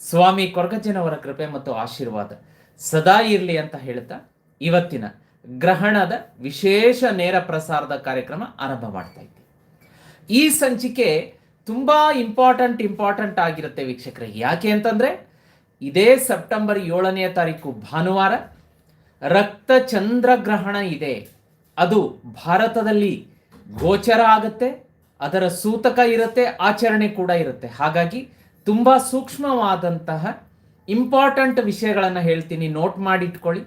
ಸ್ವಾಮಿ ಕೊರಗಜ್ಜನವರ ಕೃಪೆ ಮತ್ತು ಆಶೀರ್ವಾದ ಸದಾ ಇರಲಿ ಅಂತ ಹೇಳ್ತಾ ಇವತ್ತಿನ ಗ್ರಹಣದ ವಿಶೇಷ ನೇರ ಪ್ರಸಾರದ ಕಾರ್ಯಕ್ರಮ ಆರಂಭ ಮಾಡ್ತಾ ಇದ್ದೆ. ಈ ಸಂಚಿಕೆ ತುಂಬಾ ಇಂಪಾರ್ಟೆಂಟ್ ಇಂಪಾರ್ಟೆಂಟ್ ಆಗಿರುತ್ತೆ ವೀಕ್ಷಕರೇ. ಯಾಕೆ ಅಂತಂದ್ರೆ ಇದೇ ಸೆಪ್ಟೆಂಬರ್ ಏಳನೇ ತಾರೀಕು ಭಾನುವಾರ ರಕ್ತ ಚಂದ್ರಗ್ರಹಣ ಇದೆ. ಅದು ಭಾರತದಲ್ಲಿ ಗೋಚರ ಆಗುತ್ತೆ, ಅದರ ಸೂತಕ ಇರುತ್ತೆ, ಆಚರಣೆ ಕೂಡ ಇರುತ್ತೆ. ಹಾಗಾಗಿ ತುಂಬ ಸೂಕ್ಷ್ಮವಾದಂತಹ ಇಂಪಾರ್ಟೆಂಟ್ ವಿಷಯಗಳನ್ನು ಹೇಳ್ತೀನಿ. ನೋಟ್ ಮಾಡಿಟ್ಕೊಳ್ಳಿ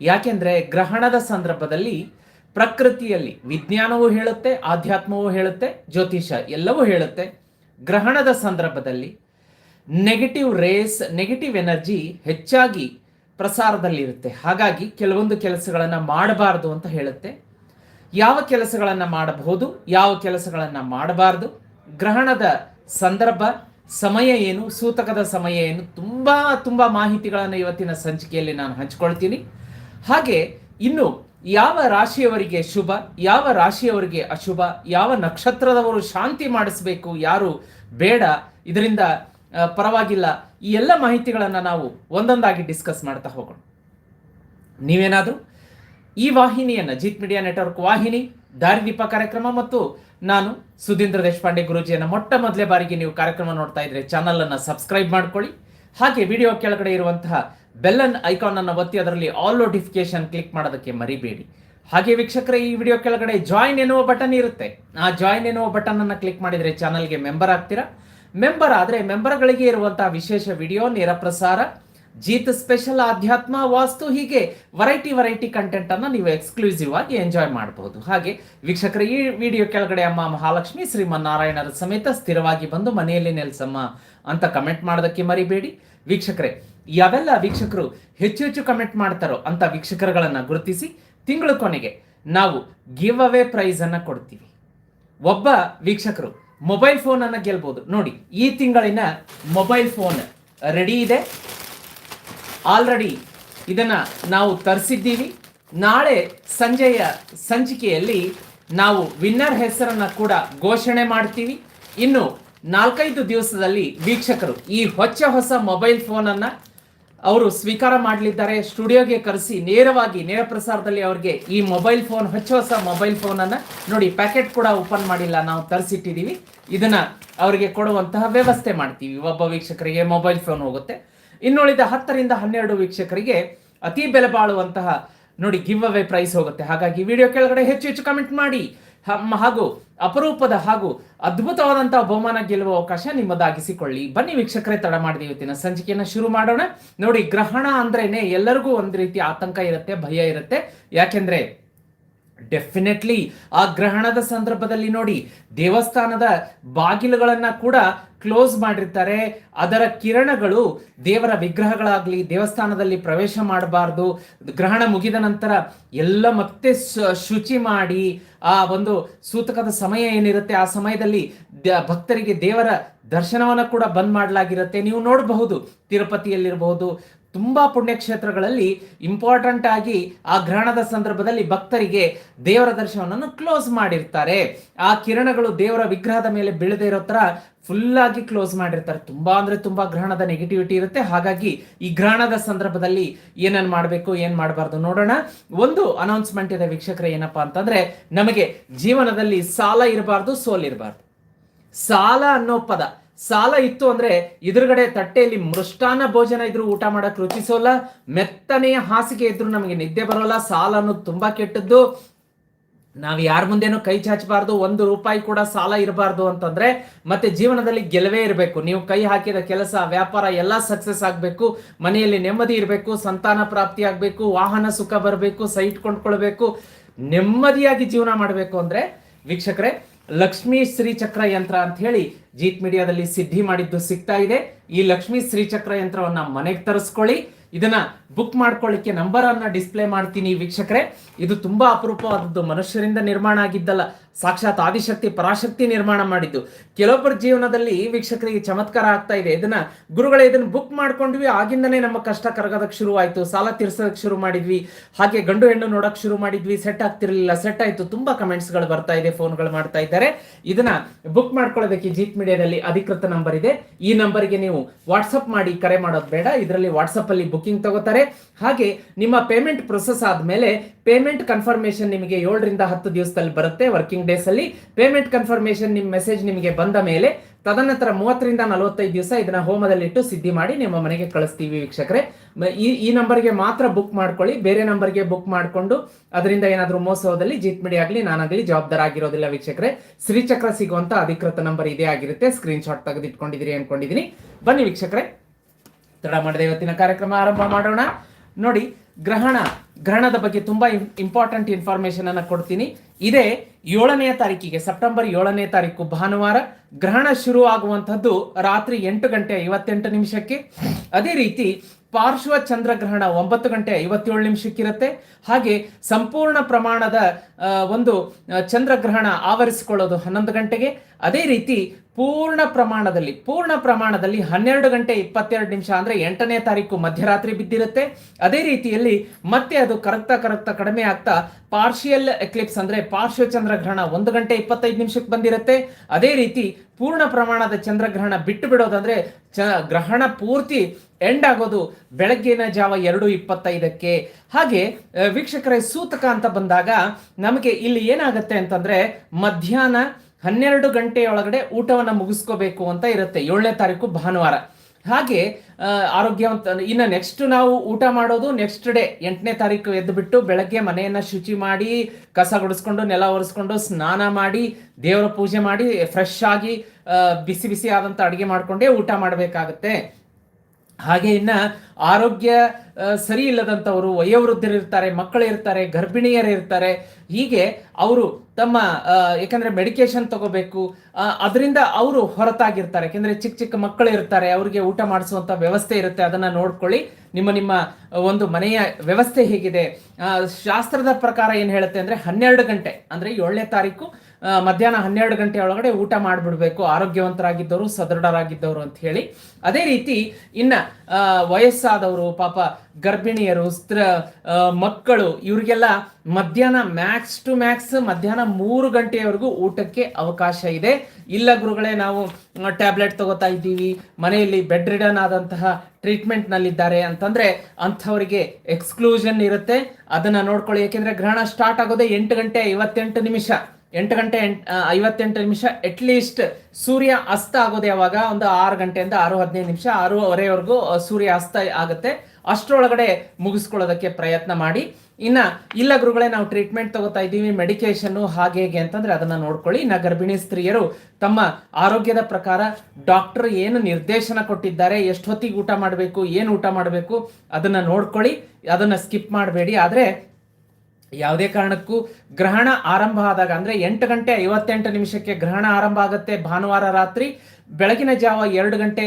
ಯಾಕೆಂದ್ರೆ ಗ್ರಹಣದ ಸಂದರ್ಭದಲ್ಲಿ ಪ್ರಕೃತಿಯಲ್ಲಿ ವಿಜ್ಞಾನವೂ ಹೇಳುತ್ತೆ, ಆಧ್ಯಾತ್ಮವೂ ಹೇಳುತ್ತೆ, ಜ್ಯೋತಿಷ ಎಲ್ಲವೂ ಹೇಳುತ್ತೆ. ಗ್ರಹಣದ ಸಂದರ್ಭದಲ್ಲಿ ನೆಗೆಟಿವ್ ರೇಸ್ ನೆಗೆಟಿವ್ ಎನರ್ಜಿ ಹೆಚ್ಚಾಗಿ ಪ್ರಸಾರದಲ್ಲಿರುತ್ತೆ. ಹಾಗಾಗಿ ಕೆಲವೊಂದು ಕೆಲಸಗಳನ್ನು ಮಾಡಬಾರದು ಅಂತ ಹೇಳುತ್ತೆ. ಯಾವ ಕೆಲಸಗಳನ್ನು ಮಾಡಬಹುದು? ಯಾವ ಕೆಲಸಗಳನ್ನು ಮಾಡಬಾರದು? ಗ್ರಹಣದ ಸಂದರ್ಭ ಸಮಯ ಏನು, ಸೂತಕದ ಸಮಯ ಏನು, ತುಂಬ ತುಂಬ ಮಾಹಿತಿಗಳನ್ನು ಇವತ್ತಿನ ಸಂಚಿಕೆಯಲ್ಲಿ ನಾನು ಹಂಚ್ಕೊಳ್ತೀನಿ. ಹಾಗೆ ಇನ್ನು ಯಾವ ರಾಶಿಯವರಿಗೆ ಶುಭ, ಯಾವ ರಾಶಿಯವರಿಗೆ ಅಶುಭ, ಯಾವ ನಕ್ಷತ್ರದವರು ಶಾಂತಿ ಮಾಡಿಸಬೇಕು, ಯಾರು ಬೇಡ, ಇದರಿಂದ ಪರವಾಗಿಲ್ಲ, ಈ ಎಲ್ಲ ಮಾಹಿತಿಗಳನ್ನು ನಾವು ಒಂದೊಂದಾಗಿ ಡಿಸ್ಕಸ್ ಮಾಡ್ತಾ ಹೋಗೋಣ. ನೀವೇನಾದರೂ ಈ ವಾಹಿನಿಯನ್ನು, ಜಿತ್ ಮೀಡಿಯಾ ನೆಟ್ವರ್ಕ್ ವಾಹಿನಿ, ದಾರಿದೀಪ ಕಾರ್ಯಕ್ರಮ ಮತ್ತು ನಾನು ಸುಧೀಂದ್ರ ದೇಶಪಾಂಡೆ ಗುರುಜಿಯನ್ನು ಮೊಟ್ಟ ಮೊದಲೇ ಬಾರಿಗೆ ನೀವು ಕಾರ್ಯಕ್ರಮ ನೋಡ್ತಾ ಇದ್ರೆ ಚಾನಲನ್ನು ಸಬ್ಸ್ಕ್ರೈಬ್ ಮಾಡ್ಕೊಳ್ಳಿ. ಹಾಗೆ ವಿಡಿಯೋ ಕೆಳಗಡೆ ಇರುವಂತಹ ಬೆಲ್ಲನ್ ಐಕಾನ್ ಅನ್ನು ಒತ್ತಿ ಅದರಲ್ಲಿ ಆಲ್ ನೋಟಿಫಿಕೇಶನ್ ಕ್ಲಿಕ್ ಮಾಡೋದಕ್ಕೆ ಮರಿಬೇಡಿ. ಹಾಗೆ ವೀಕ್ಷಕರೇ, ಈ ವಿಡಿಯೋ ಕೆಳಗಡೆ ಜಾಯಿನ್ ಎನ್ನುವ ಬಟನ್ ಇರುತ್ತೆ. ಆ ಜಾಯಿನ್ ಎನ್ನುವ ಬಟನ್ ಅನ್ನು ಕ್ಲಿಕ್ ಮಾಡಿದರೆ ಚಾನಲ್ಗೆ ಮೆಂಬರ್ ಆಗ್ತೀರಾ? ಮೆಂಬರ್ ಆದರೆ ಮೆಂಬರ್ಗಳಿಗೆ ಇರುವಂತಹ ವಿಶೇಷ ವಿಡಿಯೋ ನೇರ ಪ್ರಸಾರ ಜೀತ್ ಸ್ಪೆಷಲ್ ಆಧ್ಯಾತ್ಮ ವಾಸ್ತು ಹೀಗೆ ವೆರೈಟಿ ವೆರೈಟಿ ಕಂಟೆಂಟ್ ಅನ್ನ ನೀವು ಎಕ್ಸ್ಕ್ಲೂಸಿವ್ ಆಗಿ ಎಂಜಾಯ್ ಮಾಡಬಹುದು ಹಾಗೆ ವೀಕ್ಷಕರ, ಈ ವಿಡಿಯೋ ಕೆಳಗಡೆ ಅಮ್ಮ ಮಹಾಲಕ್ಷ್ಮಿ ಶ್ರೀಮನ್ನಾರಾಯಣರ ಸಮೇತ ಸ್ಥಿರವಾಗಿ ಬಂದು ಮನೆಯಲ್ಲಿ ನೆಲೆಸಮ್ಮ ಅಂತ ಕಮೆಂಟ್ ಮಾಡೋದಕ್ಕೆ ಮರಿಬೇಡಿ. ವೀಕ್ಷಕರೇ, ಯಾವೆಲ್ಲ ವೀಕ್ಷಕರು ಹೆಚ್ಚು ಹೆಚ್ಚು ಕಮೆಂಟ್ ಮಾಡ್ತಾರೋ ಅಂತ ವೀಕ್ಷಕರುಗಳನ್ನ ಗುರುತಿಸಿ ತಿಂಗಳ ಕೊನೆಗೆ ನಾವು ಗಿವ್ ಅವೇ ಪ್ರೈಸ್ ಅನ್ನ ಕೊಡ್ತೀವಿ. ಒಬ್ಬ ವೀಕ್ಷಕರು ಮೊಬೈಲ್ ಫೋನ್ ಅನ್ನ ಗೆಲ್ಬಹುದು ನೋಡಿ, ಈ ತಿಂಗಳಿನ ಮೊಬೈಲ್ ಫೋನ್ ರೆಡಿ ಇದೆ. ಆಲ್ರೆಡಿ ಇದನ್ನು ನಾವು ತರಿಸಿದ್ದೀವಿ. ನಾಳೆ ಸಂಜೆಯ ಸಂಚಿಕೆಯಲ್ಲಿ ನಾವು ವಿನ್ನರ್ ಹೆಸರನ್ನು ಕೂಡ ಘೋಷಣೆ ಮಾಡ್ತೀವಿ. ಇನ್ನು ನಾಲ್ಕೈದು ದಿವಸದಲ್ಲಿ ವೀಕ್ಷಕರು ಈ ಹೊಚ್ಚ ಹೊಸ ಮೊಬೈಲ್ ಫೋನನ್ನು ಅವರು ಸ್ವೀಕಾರ ಮಾಡಲಿದ್ದಾರೆ. ಸ್ಟುಡಿಯೋಗೆ ಕರೆಸಿ ನೇರವಾಗಿ ನೇರ ಪ್ರಸಾರದಲ್ಲಿ ಅವರಿಗೆ ಈ ಮೊಬೈಲ್ ಫೋನ್, ಹೊಚ್ಚ ಹೊಸ ಮೊಬೈಲ್ ಫೋನನ್ನು ನೋಡಿ, ಪ್ಯಾಕೆಟ್ ಕೂಡ ಓಪನ್ ಮಾಡಿಲ್ಲ, ನಾವು ತರಿಸಿಟ್ಟಿದ್ದೀವಿ. ಇದನ್ನು ಅವರಿಗೆ ಕೊಡುವಂತಹ ವ್ಯವಸ್ಥೆ ಮಾಡ್ತೀವಿ. ಒಬ್ಬ ವೀಕ್ಷಕರಿಗೆ ಮೊಬೈಲ್ ಫೋನ್ ಹೋಗುತ್ತೆ. ಇನ್ನುಳಿದ ಹತ್ತರಿಂದ ಹನ್ನೆರಡು ವೀಕ್ಷಕರಿಗೆ ಅತಿ ಬೆಲೆ ಬಾಳುವಂತಹ ನೋಡಿ ಗಿವ್ ಅವೇ ಪ್ರೈಸ್ ಹೋಗುತ್ತೆ. ಹಾಗಾಗಿ ವಿಡಿಯೋ ಕೆಳಗಡೆ ಹೆಚ್ಚು ಹೆಚ್ಚು ಕಮೆಂಟ್ ಮಾಡಿ. ಹಾಗೂ ಅಪರೂಪದ ಹಾಗೂ ಅದ್ಭುತವಾದಂತಹ ಬಹುಮಾನ ಗೆಲ್ಲುವ ಅವಕಾಶ ನಿಮ್ಮದಾಗಿಸಿಕೊಳ್ಳಿ. ಬನ್ನಿ ವೀಕ್ಷಕರೇ, ತಡ ಮಾಡಿದ ಇವತ್ತಿನ ಸಂಚಿಕೆಯನ್ನು ಶುರು ಮಾಡೋಣ. ನೋಡಿ, ಗ್ರಹಣ ಅಂದ್ರೇನೆ ಎಲ್ಲರಿಗೂ ಒಂದು ರೀತಿ ಆತಂಕ ಇರುತ್ತೆ, ಭಯ ಇರುತ್ತೆ. ಯಾಕೆಂದ್ರೆ ಡೆಫಿನೆಟ್ಲಿ ಆ ಗ್ರಹಣದ ಸಂದರ್ಭದಲ್ಲಿ ನೋಡಿ, ದೇವಸ್ಥಾನದ ಬಾಗಿಲುಗಳನ್ನು ಕೂಡ ಕ್ಲೋಸ್ ಮಾಡಿರ್ತಾರೆ. ಅದರ ಕಿರಣಗಳು ದೇವರ ವಿಗ್ರಹಗಳಾಗ್ಲಿ, ದೇವಸ್ಥಾನದಲ್ಲಿ ಪ್ರವೇಶ ಮಾಡಬಾರ್ದು. ಗ್ರಹಣ ಮುಗಿದ ನಂತರ ಎಲ್ಲ ಮತ್ತೆ ಶುಚಿ ಮಾಡಿ, ಆ ಒಂದು ಸೂತಕದ ಸಮಯ ಏನಿರುತ್ತೆ, ಆ ಸಮಯದಲ್ಲಿ ಭಕ್ತರಿಗೆ ದೇವರ ದರ್ಶನವನ್ನು ಕೂಡ ಬಂದ್ ಮಾಡಲಾಗಿರುತ್ತೆ. ನೀವು ನೋಡಬಹುದು, ತಿರುಪತಿಯಲ್ಲಿರಬಹುದು ತುಂಬಾ ಪುಣ್ಯಕ್ಷೇತ್ರಗಳಲ್ಲಿ ಇಂಪಾರ್ಟೆಂಟ್ ಆಗಿ ಆ ಗ್ರಹಣದ ಸಂದರ್ಭದಲ್ಲಿ ಭಕ್ತರಿಗೆ ದೇವರ ದರ್ಶನವನ್ನು ಕ್ಲೋಸ್ ಮಾಡಿರ್ತಾರೆ. ಆ ಕಿರಣಗಳು ದೇವರ ವಿಗ್ರಹದ ಮೇಲೆ ಬೀಳದೇ ಇರೋ ಫುಲ್ ಆಗಿ ಕ್ಲೋಸ್ ಮಾಡಿರ್ತಾರೆ. ತುಂಬಾ ಅಂದ್ರೆ ತುಂಬಾ ಗ್ರಹಣದ ನೆಗೆಟಿವಿಟಿ ಇರುತ್ತೆ. ಹಾಗಾಗಿ ಈ ಗ್ರಹಣದ ಸಂದರ್ಭದಲ್ಲಿ ಏನನ್ ಮಾಡಬೇಕು, ಏನು ಮಾಡಬಾರ್ದು ನೋಡೋಣ. ಒಂದು ಅನೌನ್ಸ್ಮೆಂಟ್ ಇದೆ ವೀಕ್ಷಕರೇ ಏನಪ್ಪಾ ಅಂತಂದ್ರೆ, ನಮಗೆ ಜೀವನದಲ್ಲಿ ಸಾಲ ಇರಬಾರ್ದು, ಸೋಲ್ ಇರಬಾರ್ದು. ಸಾಲ ಅನ್ನೋ ಪದ ಸಾಲ ಇತ್ತು ಅಂದ್ರೆ ಎದುರುಗಡೆ ತಟ್ಟೆಯಲ್ಲಿ ಮೃಷ್ಟಾನ ಭೋಜನ ಇದ್ರು ಊಟ ಮಾಡಕ್ ರುಚಿಸೋಲ್ಲ, ಮೆತ್ತನೆಯ ಹಾಸಿಗೆ ಇದ್ರು ನಮಗೆ ನಿದ್ದೆ ಬರೋಲ್ಲ ಸಾಲ ಅನ್ನೋದು ತುಂಬಾ ಕೆಟ್ಟದ್ದು. ನಾವು ಯಾರ ಮುಂದೇನು ಕೈ ಚಾಚಬಾರ್ದು, ಒಂದು ರೂಪಾಯಿ ಕೂಡ ಸಾಲ ಇರಬಾರ್ದು ಅಂತಂದ್ರೆ ಮತ್ತೆ ಜೀವನದಲ್ಲಿ ಗೆಲುವೇ ಇರಬೇಕು. ನೀವು ಕೈ ಹಾಕಿದ ಕೆಲಸ, ವ್ಯಾಪಾರ ಎಲ್ಲ ಸಕ್ಸಸ್ ಆಗಬೇಕು. ಮನೆಯಲ್ಲಿ ನೆಮ್ಮದಿ ಇರಬೇಕು, ಸಂತಾನ ಪ್ರಾಪ್ತಿ ಆಗಬೇಕು, ವಾಹನ ಸುಖ ಬರಬೇಕು, ಸೈಟ್ ಕೊಂಡ್ಕೊಳ್ಬೇಕು. ನೆಮ್ಮದಿಯಾಗಿ ಜೀವನ ಮಾಡಬೇಕು ಅಂದ್ರೆ, ವೀಕ್ಷಕರೇ ಲಕ್ಷ್ಮೀ ಶ್ರೀಚಕ್ರ ಯಂತ್ರ ಅಂತ ಹೇಳಿ ಜೀತ್ ಮೀಡಿಯಾದಲ್ಲಿ ಸಿದ್ಧಿ ಮಾಡಿದ್ದು ಸಿಗ್ತಾ ಇದೆ. ಈ ಲಕ್ಷ್ಮೀ ಶ್ರೀಚಕ್ರ ಯಂತ್ರವನ್ನ ಮನೆಗೆ ತರಿಸ್ಕೊಳ್ಳಿ. ಇದನ್ನ ಬುಕ್ ಮಾಡ್ಕೊಳ್ಳಿಕ್ಕೆ ನಂಬರ್ ಅನ್ನ ಡಿಸ್ಪ್ಲೇ ಮಾಡ್ತೀನಿ ವೀಕ್ಷಕರೇ. ಇದು ತುಂಬಾ ಅಪರೂಪವಾದದ್ದು. ಮನುಷ್ಯರಿಂದ ನಿರ್ಮಾಣ ಆಗಿದ್ದಲ್ಲ. ಸಾಕ್ಷಾತ್ ಆದಿಶಕ್ತಿ, ಪರಾಶಕ್ತಿ ನಿರ್ಮಾಣ ಮಾಡಿದ್ದು. ಕೆಲವೊಬ್ಬರ ಜೀವನದಲ್ಲಿ ವೀಕ್ಷಕರಿಗೆ ಚಮತ್ಕಾರ ಆಗ್ತಾ ಇದೆ. ಇದನ್ನ ಗುರುಗಳೇ ಇದನ್ನ ಬುಕ್ ಮಾಡ್ಕೊಂಡ್ವಿ ಆಗಿಂದನೇ ನಮ್ಮ ಕಷ್ಟ ಕರಗೋದಕ್ಕೆ ಶುರುವಾಯಿತು. ಸಾಲ ತೀರ್ಸೋದಕ್ಕೆ ಶುರು ಮಾಡಿದ್ವಿ. ಹಾಗೆ ಗಂಡು ಹೆಣ್ಣು ನೋಡಕ್ ಶುರು ಮಾಡಿದ್ವಿ. ಸೆಟ್ ಆಗ್ತಿರ್ಲಿಲ್ಲ. ಸೆಟ್ ಆಯ್ತು. ತುಂಬಾ ಕಮೆಂಟ್ಸ್ಗಳು ಬರ್ತಾ ಇದೆ ಫೋನ್ಗಳು ಮಾಡ್ತಾ ಇದ್ದಾರೆ. ಇದನ್ನ ಬುಕ್ ಮಾಡ್ಕೊಳ್ಳೋದಕ್ಕೆ ಜೀಪ್ ಮೀಡಿಯಾದಲ್ಲಿ ಅಧಿಕೃತ ನಂಬರ್ ಇದೆ. ಈ ನಂಬರ್ಗೆ ನೀವು ವಾಟ್ಸಪ್ ಮಾಡಿ ಕರೆ ಮಾಡೋದು ಬೇಡ. ಇದರಲ್ಲಿ ವಾಟ್ಸಪ್ ಅಲ್ಲಿ ಬುಕಿಂಗ್ ತಗೋತಾರೆ. ಹಾಗೆ ನಿಮ್ಮ ಪೇಮೆಂಟ್ ಪ್ರೊಸೆಸ್ ಆದ್ಮೇಲೆ ಪೇಮೆಂಟ್ ಕನ್ಫರ್ಮೇಶನ್ ನಿಮಗೆ ಏಳರಿಂದ ಹತ್ತು ದಿವಸದಲ್ಲಿ ಬರುತ್ತೆ ವರ್ಕಿಂಗ್ ಡೇಸ್ ಅಲ್ಲಿ. ಪೇಮೆಂಟ್ ಕನ್ಫರ್ಮೇಶನ್ ನಿಮ್ಮ ಮೆಸೇಜ್ ನಿಮಗೆ ಬಂದ ಮೇಲೆ ತದನಂತರ ಮೂವತ್ತರಿಂದ ನಲವತ್ತೈದು ದಿವಸ ಇದನ್ನ ಹೋಮದಲ್ಲಿಟ್ಟು ಸಿದ್ಧಿ ಮಾಡಿ ನಿಮ್ಮ ಮನೆಗೆ ಕಳಿಸ್ತೀವಿ ವೀಕ್ಷಕರೇ. ಈ ಈ ನಂಬರ್ಗೆ ಮಾತ್ರ ಬುಕ್ ಮಾಡ್ಕೊಳ್ಳಿ. ಬೇರೆ ನಂಬರ್ಗೆ ಬುಕ್ ಮಾಡಿಕೊಂಡು ಅದರಿಂದ ಏನಾದರೂ ಮೋಸದಲ್ಲಿ ಜೀತ್ ಮಿಡಿ ಆಗಲಿ, ನಾನಾಗಲಿ ಜವಾಬ್ದಾರ ಆಗಿರೋದಿಲ್ಲ ವೀಕ್ಷಕರೇ. ಶ್ರೀಚಕ್ರ ಸಿಗುವಂತ ಅಧಿಕೃತ ನಂಬರ್ ಇದೇ ಆಗಿರುತ್ತೆ. ಸ್ಕ್ರೀನ್ ಶಾಟ್ ತೆಗೆದಿಟ್ಕೊಂಡಿದ್ದೀರಿ ಅನ್ಕೊಂಡಿದ್ದೀನಿ. ಬನ್ನಿ ವೀಕ್ಷಕರೇ. ತಡ ಮಾಡದೆ ಇವತ್ತಿನ ಕಾರ್ಯಕ್ರಮ ಆರಂಭ ಮಾಡೋಣ. ನೋಡಿ ಗ್ರಹಣ, ಗ್ರಹಣದ ಬಗ್ಗೆ ತುಂಬಾ ಇಂಪಾರ್ಟೆಂಟ್ ಇನ್ಫಾರ್ಮೇಶನ್ ಅನ್ನ ಕೊಡ್ತೀನಿ. ಇದೇ ಏಳನೇ ತಾರೀಕಿಗೆ, ಸೆಪ್ಟೆಂಬರ್ ಏಳನೇ ತಾರೀಕು ಭಾನುವಾರ ಗ್ರಹಣ ಶುರು ಆಗುವಂತದ್ದು ರಾತ್ರಿ ಎಂಟು ಗಂಟೆ ಐವತ್ತೆಂಟು ನಿಮಿಷಕ್ಕೆ. ಅದೇ ರೀತಿ ಪಾರ್ಶ್ವ ಚಂದ್ರಗ್ರಹಣ ಒಂಬತ್ತು ಗಂಟೆ ಐವತ್ತೇಳು ನಿಮಿಷಕ್ಕಿರುತ್ತೆ. ಹಾಗೆ ಸಂಪೂರ್ಣ ಪ್ರಮಾಣದ ಒಂದು ಚಂದ್ರಗ್ರಹಣ ಆವರಿಸಿಕೊಳ್ಳೋದು ಹನ್ನೊಂದು ಗಂಟೆಗೆ. ಅದೇ ರೀತಿ ಪೂರ್ಣ ಪ್ರಮಾಣದಲ್ಲಿ ಪೂರ್ಣ ಪ್ರಮಾಣದಲ್ಲಿ ಹನ್ನೆರಡು ಗಂಟೆ ಇಪ್ಪತ್ತೆರಡು ನಿಮಿಷ ಅಂದ್ರೆ ಎಂಟನೇ ತಾರೀಕು ಮಧ್ಯರಾತ್ರಿ ಬಿದ್ದಿರುತ್ತೆ. ಅದೇ ರೀತಿಯಲ್ಲಿ ಮತ್ತೆ ಅದು ಕರಗ್ತಾ ಕರಗ್ತಾ ಕಡಿಮೆ ಆಗ್ತಾ ಪಾರ್ಷಿಯಲ್ ಎಕ್ಲಿಪ್ಸ್ ಅಂದ್ರೆ ಪಾರ್ಶ್ವ ಚಂದ್ರಗ್ರಹಣ ಒಂದು ಗಂಟೆ ಇಪ್ಪತ್ತೈದು ನಿಮಿಷಕ್ಕೆ ಬಂದಿರುತ್ತೆ. ಅದೇ ರೀತಿ ಪೂರ್ಣ ಪ್ರಮಾಣದ ಚಂದ್ರಗ್ರಹಣ ಬಿಟ್ಟು ಬಿಡೋದಂದ್ರೆ ಚ, ಗ್ರಹಣ ಪೂರ್ತಿ ಎಂಡ್ ಆಗೋದು ಬೆಳಗ್ಗಿನ ಜಾವ ಎರಡು ಇಪ್ಪತ್ತೈದಕ್ಕೆ. ಹಾಗೆ ವೀಕ್ಷಕರೇ, ಸೂತಕ ಅಂತ ಬಂದಾಗ ನಮಗೆ ಇಲ್ಲಿ ಏನಾಗುತ್ತೆ ಅಂತಂದ್ರೆ ಮಧ್ಯಾಹ್ನ ಹನ್ನೆರಡು ಗಂಟೆಯೊಳಗಡೆ ಊಟವನ್ನು ಮುಗಿಸ್ಕೋಬೇಕು ಅಂತ ಇರುತ್ತೆ. ಏಳನೇ ತಾರೀಕು ಭಾನುವಾರ. ಹಾಗೆ ಆರೋಗ್ಯವಂತ, ಇನ್ನು ನೆಕ್ಸ್ಟ್ ನಾವು ಊಟ ಮಾಡೋದು ನೆಕ್ಸ್ಟ್ ಡೇ ಎಂಟನೇ ತಾರೀಕು ಎದ್ದು ಬಿಟ್ಟು ಬೆಳಗ್ಗೆ ಮನೆಯನ್ನ ಶುಚಿ ಮಾಡಿ, ಕಸ ಗುಡಿಸ್ಕೊಂಡು, ನೆಲ ಒರೆಸ್ಕೊಂಡು, ಸ್ನಾನ ಮಾಡಿ, ದೇವರ ಪೂಜೆ ಮಾಡಿ ಫ್ರೆಶ್ ಆಗಿ ಬಿಸಿ ಬಿಸಿ ಆದಂತ ಅಡುಗೆ ಮಾಡಿಕೊಂಡೇ ಊಟ ಮಾಡಬೇಕಾಗತ್ತೆ. ಹಾಗೆ ಇನ್ನ ಆರೋಗ್ಯ ಸರಿ ಇಲ್ಲದಂಥವರು ವಯೋವೃದ್ಧರಿರ್ತಾರೆ ಇರ್ತಾರೆ ಗರ್ಭಿಣಿಯರಿರ್ತಾರೆ ಹೀಗೆ ಅವರು ತಮ್ಮ ಏಕೆಂದರೆ ಮೆಡಿಕೇಶನ್ ತಗೋಬೇಕು ಅದರಿಂದ ಅವರು ಹೊರತಾಗಿರ್ತಾರೆ. ಯಾಕಂದ್ರೆ ಚಿಕ್ಕ ಚಿಕ್ಕ ಮಕ್ಕಳು ಇರ್ತಾರೆ, ಅವರಿಗೆ ಊಟ ಮಾಡಿಸುವಂತ ವ್ಯವಸ್ಥೆ ಇರುತ್ತೆ. ಅದನ್ನ ನೋಡ್ಕೊಳ್ಳಿ. ನಿಮ್ಮ ನಿಮ್ಮ ಒಂದು ಮನೆಯ ವ್ಯವಸ್ಥೆ ಹೇಗಿದೆ? ಶಾಸ್ತ್ರದ ಪ್ರಕಾರ ಏನು ಹೇಳುತ್ತೆ ಅಂದ್ರೆ ಹನ್ನೆರಡು ಗಂಟೆ, ಅಂದ್ರೆ ಏಳನೇ ತಾರೀಕು ಮಧ್ಯಾಹ್ನ ಹನ್ನೆರಡು ಗಂಟೆ ಒಳಗಡೆ ಊಟ ಮಾಡಿಬಿಡ್ಬೇಕು. ಆರೋಗ್ಯವಂತರಾಗಿದ್ದವರು, ಸದೃಢರಾಗಿದ್ದವರು ಅಂತ ಹೇಳಿ. ಅದೇ ರೀತಿ ಇನ್ನ ವಯಸ್ಸಾದವರು, ಪಾಪ ಗರ್ಭಿಣಿಯರು, ಸ್ತ್ರ ಮಕ್ಕಳು, ಇವರಿಗೆಲ್ಲ ಮಧ್ಯಾಹ್ನ ಮ್ಯಾಕ್ಸ್ ಟು ಮ್ಯಾಕ್ಸ್ ಮಧ್ಯಾಹ್ನ ಮೂರು ಗಂಟೆಯವರೆಗೂ ಊಟಕ್ಕೆ ಅವಕಾಶ ಇದೆ. ಇಲ್ಲ ಗುರುಗಳೇ, ನಾವು ಟ್ಯಾಬ್ಲೆಟ್ ತಗೋತಾ ಇದ್ದೀವಿ, ಮನೆಯಲ್ಲಿ ಬೆಡ್ ರಿಡನ್ ಆದಂತಹ ಟ್ರೀಟ್ಮೆಂಟ್ ಅಂತಂದರೆ ಅಂಥವರಿಗೆ ಎಕ್ಸ್ಕ್ಲೂಷನ್ ಇರುತ್ತೆ. ಅದನ್ನ ನೋಡ್ಕೊಳ್ಳಿ, ಯಾಕೆಂದ್ರೆ ಗ್ರಹಣ ಸ್ಟಾರ್ಟ್ ಆಗೋದೇ ಎಂಟು ಗಂಟೆ ಐವತ್ತೆಂಟು ನಿಮಿಷ. ಎಂಟು ಗಂಟೆ ಎಂಟ್- ಐವತ್ತೆಂಟು ನಿಮಿಷ ಅಟ್ಲೀಸ್ಟ್ ಸೂರ್ಯ ಅಸ್ತ ಆಗೋದು ಯಾವಾಗ? ಒಂದು ಆರು ಗಂಟೆಯಿಂದ ಆರು ಹದಿನೈದು ನಿಮಿಷ ಆರೂವರೆವರೆಗೂ ಸೂರ್ಯ ಅಸ್ತ ಆಗುತ್ತೆ. ಅಷ್ಟರೊಳಗಡೆ ಮುಗಿಸ್ಕೊಳ್ಳೋದಕ್ಕೆ ಪ್ರಯತ್ನ ಮಾಡಿ. ಇನ್ನ ಇಲ್ಲ ಗುರುಗಳೇ, ನಾವು ಟ್ರೀಟ್ಮೆಂಟ್ ತಗೋತಾ ಇದ್ದೀವಿ ಮೆಡಿಕೇಶನ್ ಹಾಗೆ ಹೇಗೆ ಅಂತಂದ್ರೆ ಅದನ್ನ ನೋಡ್ಕೊಳ್ಳಿ. ಇನ್ನ ಗರ್ಭಿಣಿ ಸ್ತ್ರೀಯರು ತಮ್ಮ ಆರೋಗ್ಯದ ಪ್ರಕಾರ ಡಾಕ್ಟರ್ ಏನು ನಿರ್ದೇಶನ ಕೊಟ್ಟಿದ್ದಾರೆ ಎಷ್ಟೊತ್ತಿಗೆ ಊಟ ಮಾಡಬೇಕು, ಏನು ಊಟ ಮಾಡಬೇಕು ಅದನ್ನ ನೋಡ್ಕೊಳ್ಳಿ. ಅದನ್ನ ಸ್ಕಿಪ್ ಮಾಡಬೇಡಿ. ಆದ್ರೆ ಯಾವುದೇ ಕಾರಣಕ್ಕೂ ಗ್ರಹಣ ಆರಂಭ ಆದಾಗ, ಅಂದ್ರೆ ಎಂಟು ಗಂಟೆ ಐವತ್ತೆಂಟು ನಿಮಿಷಕ್ಕೆ ಗ್ರಹಣ ಆರಂಭ ಆಗುತ್ತೆ ಭಾನುವಾರ ರಾತ್ರಿ. ಬೆಳಗಿನ ಜಾವ ಎರಡು ಗಂಟೆ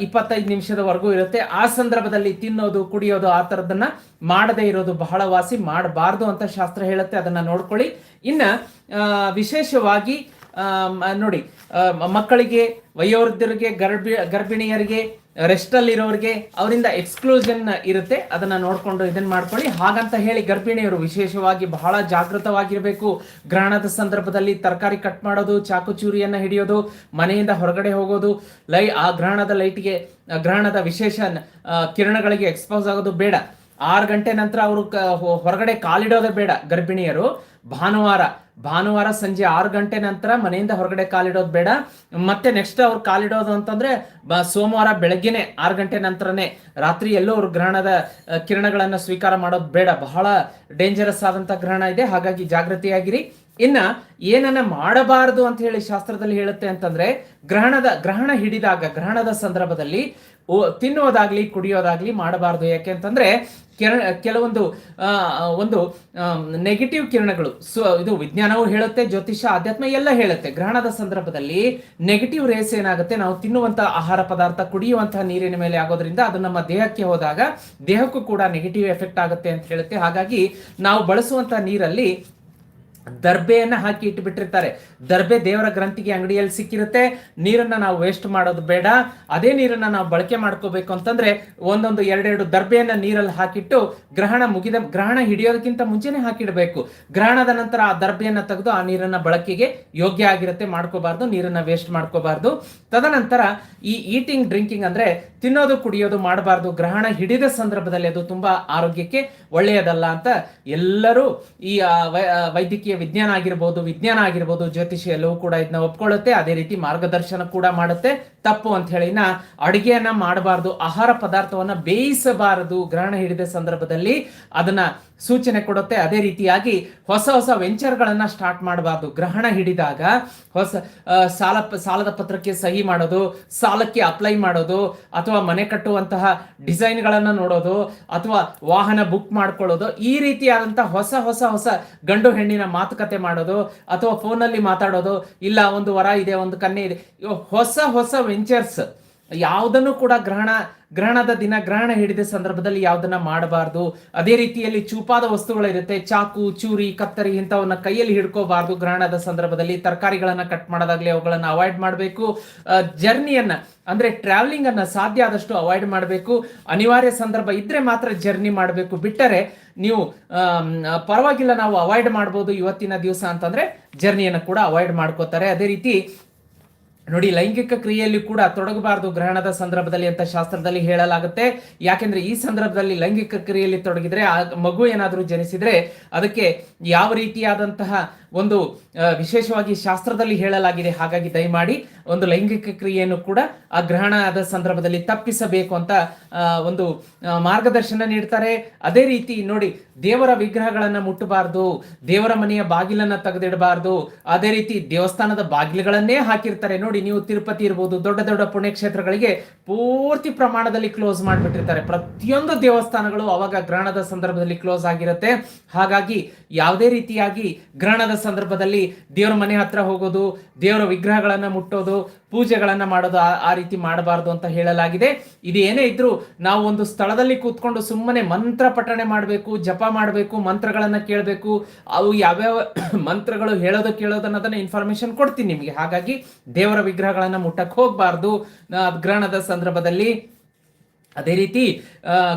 ಇಪ್ಪತ್ತೈದು ನಿಮಿಷದವರೆಗೂ ಇರುತ್ತೆ. ಆ ಸಂದರ್ಭದಲ್ಲಿ ತಿನ್ನೋದು, ಕುಡಿಯೋದು, ಆ ಥರದನ್ನ ಮಾಡದೇ ಇರೋದು ಬಹಳ ವಾಸಿ ಮಾಡಬಾರ್ದು ಅಂತ ಶಾಸ್ತ್ರ ಹೇಳುತ್ತೆ. ಅದನ್ನ ನೋಡ್ಕೊಳ್ಳಿ. ಇನ್ನ ವಿಶೇಷವಾಗಿ ನೋಡಿ ಮಕ್ಕಳಿಗೆ, ವಯೋವೃದ್ಧರಿಗೆ, ಗರ್ಭಿ, ಗರ್ಭಿಣಿಯರಿಗೆ ರೆಸ್ಟ್ ಅಲ್ಲಿರೋರಿಗೆ ಅವರಿಂದ ಎಕ್ಸ್ಕ್ಲೂಷನ್ ಇರುತ್ತೆ, ಅದನ್ನ ನೋಡ್ಕೊಂಡು ಇದನ್ನ ಮಾಡ್ಕೊಳ್ಳಿ. ಹಾಗಂತ ಹೇಳಿ ಗರ್ಭಿಣಿಯರು ವಿಶೇಷವಾಗಿ ಬಹಳ ಜಾಗೃತವಾಗಿರಬೇಕು. ಗ್ರಹಣದ ಸಂದರ್ಭದಲ್ಲಿ ತರಕಾರಿ ಕಟ್ ಮಾಡೋದು, ಚಾಕು ಚೂರಿಯನ್ನ ಹಿಡಿಯೋದು, ಮನೆಯಿಂದ ಹೊರಗಡೆ ಹೋಗೋದು, ಲೈ ಆ ಗ್ರಹಣದ ಲೈಟ್ಗೆ ಗ್ರಹಣದ ವಿಶೇಷ ಕಿರಣಗಳಿಗೆ ಎಕ್ಸ್ಪೋಸ್ ಆಗೋದು ಬೇಡ. ಆರು ಗಂಟೆ ನಂತರ ಅವರು ಹೊರಗಡೆ ಕಾಲಿಡೋದೇ ಬೇಡ ಗರ್ಭಿಣಿಯರು. ಭಾನುವಾರ ಭಾನುವಾರ ಸಂಜೆ ಆರು ಗಂಟೆ ನಂತರ ಮನೆಯಿಂದ ಹೊರಗಡೆ ಕಾಲಿಡೋದು ಬೇಡ. ಮತ್ತೆ ನೆಕ್ಸ್ಟ್ ಅವ್ರು ಕಾಲಿಡೋದು ಅಂತಂದ್ರೆ ಸೋಮವಾರ ಬೆಳಗ್ಗೆನೆ ಆರು ಗಂಟೆ ನಂತರನೇ ರಾತ್ರಿ ಎಲ್ಲೋ ಅವ್ರು ಗ್ರಹಣದ ಕಿರಣಗಳನ್ನು ಸ್ವೀಕಾರ ಮಾಡೋದು ಬೇಡ. ಬಹಳ ಡೇಂಜರಸ್ ಆದಂತ ಗ್ರಹಣ ಇದೆ. ಹಾಗಾಗಿ ಜಾಗೃತಿಯಾಗಿರಿ ಇನ್ನ ಏನನ್ನ ಮಾಡಬಾರದು ಅಂತ ಹೇಳಿ ಶಾಸ್ತ್ರದಲ್ಲಿ ಹೇಳುತ್ತೆ ಅಂತಂದ್ರೆ, ಗ್ರಹಣದ, ಗ್ರಹಣ ಹಿಡಿದಾಗ, ಗ್ರಹಣದ ಸಂದರ್ಭದಲ್ಲಿ ತಿನ್ನೋದಾಗ್ಲಿ ಕುಡಿಯೋದಾಗ್ಲಿ ಮಾಡಬಾರದು. ಯಾಕೆ ಅಂತಂದ್ರೆ ಕೆರ ಕೆಲವೊಂದು ಒಂದು ನೆಗೆಟಿವ್ ಕಿರಣಗಳು. ಸೊ, ಇದು ವಿಜ್ಞಾನವು ಹೇಳುತ್ತೆ, ಜ್ಯೋತಿಷ, ಆಧ್ಯಾತ್ಮ ಎಲ್ಲ ಹೇಳುತ್ತೆ. ಗ್ರಹಣದ ಸಂದರ್ಭದಲ್ಲಿ ನೆಗೆಟಿವ್ ರೇಸ್ ಏನಾಗುತ್ತೆ? ನಾವು ತಿನ್ನುವಂತ ಆಹಾರ ಪದಾರ್ಥ, ಕುಡಿಯುವಂತಹ ನೀರಿನ ಮೇಲೆ ಆಗೋದ್ರಿಂದ ಅದು ನಮ್ಮ ದೇಹಕ್ಕೆ ಹೋದಾಗ ದೇಹಕ್ಕೂ ಕೂಡ ನೆಗೆಟಿವ್ ಎಫೆಕ್ಟ್ ಆಗುತ್ತೆ ಅಂತ ಹೇಳುತ್ತೆ. ಹಾಗಾಗಿ ನಾವು ಬಳಸುವಂತಹ ನೀರಲ್ಲಿ ದರ್ಬೆಯನ್ನ ಹಾಕಿ ಇಟ್ಬಿಟ್ಟಿರ್ತಾರೆ. ದರ್ಬೆ ದೇವರ ಗ್ರಂಥಿಗೆ ಅಂಗಡಿಯಲ್ಲಿ ಸಿಕ್ಕಿರುತ್ತೆ. ನೀರನ್ನ ನಾವು ವೇಸ್ಟ್ ಮಾಡೋದು ಬೇಡ. ಅದೇ ನೀರನ್ನ ನಾವು ಬಳಕೆ ಮಾಡ್ಕೋಬೇಕು ಅಂತಂದ್ರೆ ಒಂದೊಂದು ಎರಡೆರಡು ದರ್ಬೆಯನ್ನು ನೀರಲ್ಲಿ ಹಾಕಿಟ್ಟು ಗ್ರಹಣ ಮುಗಿದ ಗ್ರಹಣ ಹಿಡಿಯೋದಕ್ಕಿಂತ ಮುಂಚೆನೆ ಹಾಕಿಡಬೇಕು. ಗ್ರಹಣದ ನಂತರ ಆ ದರ್ಬೆಯನ್ನು ತೆಗೆದು ಆ ನೀರನ್ನ ಬಳಕೆಗೆ ಯೋಗ್ಯ ಆಗಿರುತ್ತೆ. ಮಾಡ್ಕೋಬಾರ್ದು ನೀರನ್ನ ವೇಸ್ಟ್ ಮಾಡ್ಕೋಬಾರ್ದು. ತದನಂತರ ಈ ಈಟಿಂಗ್ ಡ್ರಿಂಕಿಂಗ್ ಅಂದ್ರೆ ತಿನ್ನೋದು ಕುಡಿಯೋದು ಮಾಡಬಾರ್ದು ಗ್ರಹಣ ಹಿಡಿದ ಸಂದರ್ಭದಲ್ಲಿ ಅದು ತುಂಬಾ ಆರೋಗ್ಯಕ್ಕೆ ಒಳ್ಳೆಯದಲ್ಲ ಅಂತ ಎಲ್ಲರೂ ಈ ಆ, ವೈದ್ಯಕೀಯ ವಿಜ್ಞಾನ ಆಗಿರ್ಬೋದು ವಿಜ್ಞಾನ ಆಗಿರ್ಬೋದು ಜ್ಯೋತಿಷಿ ಎಲ್ಲವೂ ಕೂಡ ಇದನ್ನ ಒಪ್ಕೊಳ್ಳುತ್ತೆ. ಅದೇ ರೀತಿ ಮಾರ್ಗದರ್ಶನ ಕೂಡ ಮಾಡುತ್ತೆ. ತಪ್ಪು ಅಂತ ಹೇಳಿ ನಾ ಅಡುಗೆಯನ್ನ ಮಾಡಬಾರ್ದು, ಆಹಾರ ಪದಾರ್ಥವನ್ನ ಬೇಯಿಸಬಾರದು ಗ್ರಹಣ ಹಿಡಿದ ಸಂದರ್ಭದಲ್ಲಿ. ಅದನ್ನ ಸೂಚನೆ ಕೊಡುತ್ತೆ. ಅದೇ ರೀತಿಯಾಗಿ ಹೊಸ ಹೊಸ ವೆಂಚರ್ಗಳನ್ನು ಸ್ಟಾರ್ಟ್ ಮಾಡಬಾರ್ದು. ಗ್ರಹಣ ಹಿಡಿದಾಗ ಹೊಸ ಸಾಲ ಸಾಲದ ಪತ್ರಕ್ಕೆ ಸಹಿ ಮಾಡೋದು, ಸಾಲಕ್ಕೆ ಅಪ್ಲೈ ಮಾಡೋದು, ಅಥವಾ ಮನೆ ಕಟ್ಟುವಂತಹ ಡಿಸೈನ್ಗಳನ್ನು ನೋಡೋದು, ಅಥವಾ ವಾಹನ ಬುಕ್ ಮಾಡ್ಕೊಳ್ಳೋದು, ಈ ರೀತಿಯಾದಂಥ ಹೊಸ ಹೊಸ ಹೊಸ ಗಂಡು ಹೆಣ್ಣಿನ ಮಾತುಕತೆ ಮಾಡೋದು, ಅಥವಾ ಫೋನಲ್ಲಿ ಮಾತಾಡೋದು, ಇಲ್ಲ ಒಂದು ವರ ಇದೆ, ಒಂದು ಕನ್ನೆ ಇದೆ ಹೊಸ ಹೊಸ ವೆಂಚರ್ಸ್ ಯಾವುದನ್ನು ಕೂಡ ಗ್ರಹಣ, ಗ್ರಹಣದ ದಿನ, ಗ್ರಹಣ ಹಿಡಿದ ಸಂದರ್ಭದಲ್ಲಿ ಯಾವುದನ್ನ ಮಾಡಬಾರ್ದು. ಅದೇ ರೀತಿಯಲ್ಲಿ ಚೂಪಾದ ವಸ್ತುಗಳಿರುತ್ತೆ. ಚಾಕು, ಚೂರಿ, ಕತ್ತರಿ ಇಂಥವನ್ನ ಕೈಯಲ್ಲಿ ಹಿಡ್ಕೋಬಾರ್ದು ಗ್ರಹಣದ ಸಂದರ್ಭದಲ್ಲಿ. ತರಕಾರಿಗಳನ್ನ ಕಟ್ ಮಾಡೋದಾಗ್ಲಿ ಅವುಗಳನ್ನ ಅವಾಯ್ಡ್ ಮಾಡಬೇಕು. ಜರ್ನಿಯನ್ನ ಅಂದ್ರೆ ಟ್ರಾವೆಲಿಂಗ್ ಅನ್ನ ಸಾಧ್ಯ ಆದಷ್ಟು ಅವಾಯ್ಡ್ ಮಾಡಬೇಕು. ಅನಿವಾರ್ಯ ಸಂದರ್ಭ ಇದ್ರೆ ಮಾತ್ರ ಜರ್ನಿ ಮಾಡಬೇಕು. ಬಿಟ್ಟರೆ ನೀವು ಪರವಾಗಿಲ್ಲ ನಾವು ಅವಾಯ್ಡ್ ಮಾಡ್ಬೋದು. ಇವತ್ತಿನ ದಿವಸ ಅಂತಂದ್ರೆ ಜರ್ನಿಯನ್ನು ಕೂಡ ಅವಾಯ್ಡ್ ಮಾಡ್ಕೋತಾರೆ. ಅದೇ ರೀತಿ ನೋಡಿ, ಲೈಂಗಿಕ ಕ್ರಿಯೆಯಲ್ಲಿ ಕೂಡ ತೊಡಗಬಾರದು ಗ್ರಹಣದ ಸಂದರ್ಭದಲ್ಲಿ ಅಂತ ಶಾಸ್ತ್ರದಲ್ಲಿ ಹೇಳಲಾಗುತ್ತೆ. ಯಾಕೆಂದ್ರೆ ಈ ಸಂದರ್ಭದಲ್ಲಿ ಲೈಂಗಿಕ ಕ್ರಿಯೆಯಲ್ಲಿ ತೊಡಗಿದ್ರೆ ಆ ಮಗು ಏನಾದರೂ ಜನಿಸಿದ್ರೆ ಅದಕ್ಕೆ ಯಾವ ರೀತಿಯಾದಂತಹ ಒಂದು ವಿಶೇಷವಾಗಿ ಶಾಸ್ತ್ರದಲ್ಲಿ ಹೇಳಲಾಗಿದೆ. ಹಾಗಾಗಿ ದಯಮಾಡಿ ಒಂದು ಲೈಂಗಿಕ ಕ್ರಿಯೆಯನ್ನು ಕೂಡ ಆ ಗ್ರಹಣದ ಸಂದರ್ಭದಲ್ಲಿ ತಪ್ಪಿಸಬೇಕು ಅಂತ ಒಂದು ಮಾರ್ಗದರ್ಶನ ನೀಡ್ತಾರೆ. ಅದೇ ರೀತಿ ನೋಡಿ, ದೇವರ ವಿಗ್ರಹಗಳನ್ನು ಮುಟ್ಟಬಾರ್ದು, ದೇವರ ಮನೆಯ ಬಾಗಿಲನ್ನ ತೆಗೆದಿಡಬಾರ್ದು. ಅದೇ ರೀತಿ ದೇವಸ್ಥಾನದ ಬಾಗಿಲುಗಳನ್ನೇ ಹಾಕಿರ್ತಾರೆ. ನೋಡಿ, ನೀವು ತಿರುಪತಿ ಇರ್ಬೋದು, ದೊಡ್ಡ ದೊಡ್ಡ ಪುಣ್ಯಕ್ಷೇತ್ರಗಳಿಗೆ ಪೂರ್ತಿ ಪ್ರಮಾಣದಲ್ಲಿ ಕ್ಲೋಸ್ ಮಾಡಿಬಿಟ್ಟಿರ್ತಾರೆ. ಪ್ರತಿಯೊಂದು ದೇವಸ್ಥಾನಗಳು ಅವಾಗ ಗ್ರಹಣದ ಸಂದರ್ಭದಲ್ಲಿ ಕ್ಲೋಸ್ ಆಗಿರುತ್ತೆ. ಹಾಗಾಗಿ, ಯಾವುದೇ ರೀತಿಯಾಗಿ ಗ್ರಹಣದ ಸಂದರ್ಭದಲ್ಲಿ ದೇವರ ಮನೆ ಹತ್ರ ಹೋಗೋದು, ದೇವರ ವಿಗ್ರಹಗಳನ್ನ ಮುಟ್ಟೋದು, ಪೂಜೆಗಳನ್ನ ಮಾಡೋದು ಆ- ರೀತಿ ಮಾಡಬಾರ್ದು ಅಂತ ಹೇಳಲಾಗಿದೆ. ಇದು ಏನೇ ಇದ್ರೂ ನಾವು ಒಂದು ಸ್ಥಳದಲ್ಲಿ ಕೂತ್ಕೊಂಡು ಸುಮ್ಮನೆ ಮಂತ್ರ ಪಠಣೆ ಮಾಡಬೇಕು, ಜಪ ಮಾಡಬೇಕು, ಮಂತ್ರಗಳನ್ನ ಕೇಳಬೇಕು, ಅವು ಯಾವ್ಯಾವ ಮಂತ್ರಗಳು ಹೇಳೋದು ಕೇಳೋದು ಅನ್ನೋದನ್ನ ಇನ್ಫಾರ್ಮೇಶನ್ ಕೊಡ್ತೀನಿ ನಿಮಗೆ. ಹಾಗಾಗಿ ದೇವರ ವಿಗ್ರಹಗಳನ್ನ ಮುಟ್ಟಕ್ಕೆ ಹೋಗಬಾರ್ದು. ಗ್ರಹಣದ ಸಂದರ್ಭದಲ್ಲಿ ಅದೇ ರೀತಿ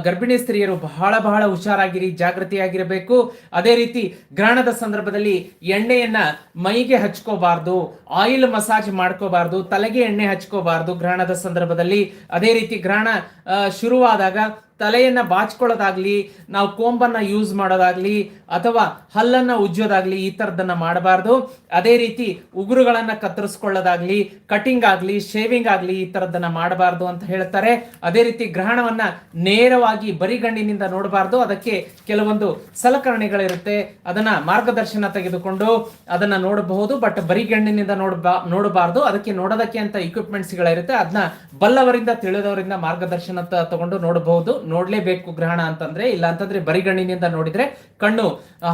ಗರ್ಭಿಣಿ ಸ್ತ್ರೀಯರು ಬಹಳ ಬಹಳ ಹುಷಾರಾಗಿರಿ, ಜಾಗೃತಿಯಾಗಿರಬೇಕು. ಅದೇ ರೀತಿ ಗ್ರಹಣದ ಸಂದರ್ಭದಲ್ಲಿ ಎಣ್ಣೆಯನ್ನ ಮೈಗೆ ಹಚ್ಕೋಬಾರ್ದು, ಆಯಿಲ್ ಮಸಾಜ್ ಮಾಡ್ಕೋಬಾರ್ದು, ತಲೆಗೆ ಎಣ್ಣೆ ಹಚ್ಕೋಬಾರ್ದು ಗ್ರಹಣದ ಸಂದರ್ಭದಲ್ಲಿ. ಅದೇ ರೀತಿ ಗ್ರಹಣ ಶುರುವಾದಾಗ ತಲೆಯನ್ನ ಬಾಚ್ಕೊಳ್ಳೋದಾಗ್ಲಿ, ನಾವು ಕೋಂಬನ್ನ ಯೂಸ್ ಮಾಡೋದಾಗ್ಲಿ, ಅಥವಾ ಹಲ್ಲನ್ನ ಉಜ್ಜೋದಾಗ್ಲಿ ಈ ತರದನ್ನ ಮಾಡಬಾರ್ದು. ಅದೇ ರೀತಿ ಉಗುರುಗಳನ್ನ ಕತ್ತರಿಸ್ಕೊಳ್ಳೋದಾಗ್ಲಿ ಕಟಿಂಗ್ ಆಗ್ಲಿ ಶೇವಿಂಗ್ ಆಗ್ಲಿ ಈ ತರದನ್ನ ಮಾಡಬಾರ್ದು ಅಂತ ಹೇಳ್ತಾರೆ. ಅದೇ ರೀತಿ ಗ್ರಹಣವನ್ನ ನೇರವಾಗಿ ಬರಿಗಣ್ಣಿನಿಂದ ನೋಡಬಾರ್ದು. ಅದಕ್ಕೆ ಕೆಲವೊಂದು ಸಲಕರಣೆಗಳಿರುತ್ತೆ. ಅದನ್ನ ಮಾರ್ಗದರ್ಶನ ತೆಗೆದುಕೊಂಡು ಅದನ್ನ ನೋಡಬಹುದು. ಬಟ್ ಬರಿಗಣ್ಣಿನಿಂದ ನೋಡಬಾ, ನೋಡಬಾರ್ದು. ಅದಕ್ಕೆ ನೋಡೋದಕ್ಕೆ ಅಂತ ಇಕ್ವಿಪ್ಮೆಂಟ್ಸ್ಗಳಿರುತ್ತೆ ಗಳಿರುತ್ತೆ ಅದನ್ನ ಬಲ್ಲವರಿಂದ, ತಿಳಿದವರಿಂದ ಮಾರ್ಗದರ್ಶನ ತಗೊಂಡು ನೋಡಬಹುದು. ನೋಡಲೇಬೇಕು ಗ್ರಹಣ ಅಂತಂದ್ರೆ. ಇಲ್ಲ ಅಂತಂದ್ರೆ ಬರಿಗಣ್ಣಿನಿಂದ ನೋಡಿದ್ರೆ ಕಣ್ಣು